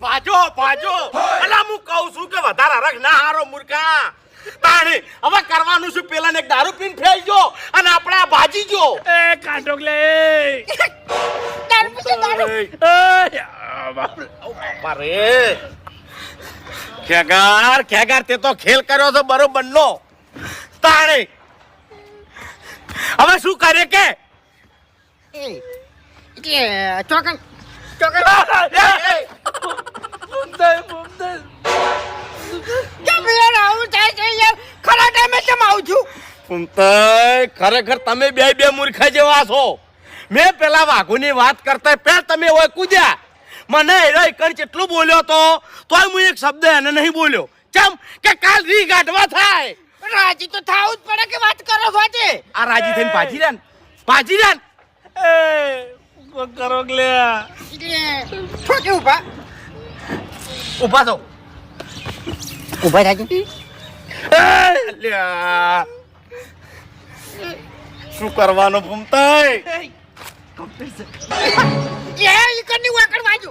ભાજો ભાજો અલા હું કહું છું કે વધારે રખ ના હારો મૂર્ખા. તાણી હવે કરવાનું શું પેલા ને દારૂ પીન ફેલ જો અને આપણે આ ભાજી જો. એ કાટોકલે દારૂ? પીશે દારૂ અરે ખેગાર ખેગાર તે તો ખેલ કર્યો છે બરોબર નો. તાણી. હવે શું કરે કે? એ એટલે ચોકન ચોકન. યાર આવું થાય છે યાર ખરા ટાઈમે કેમ આવું છું? કુંતઈ ખરેખર તમે બે બે મૂર્ખા જેવા છો. મેં પેલા વાઘુની વાત કરતા પેલા તમે હોય કૂદ્યા. મને હેરો એકણ કેટલું બોલ્યો તો તોય હું એક શબ્દ એને નહીં બોલ્યો. કેમ? કે કાલ રી ગાઢવા થાય. રાજી તો થાવું જ પડે કે વાત કરો છો આ રાજી થઈને પાછી રે પાછી રહ્યા કરો એટલે ઠોકે ઊભા ઊભા થો ઊભા થાય. શું કરવાનું ભૂમતાઈ એ ઈકડની વાકડ વાજુ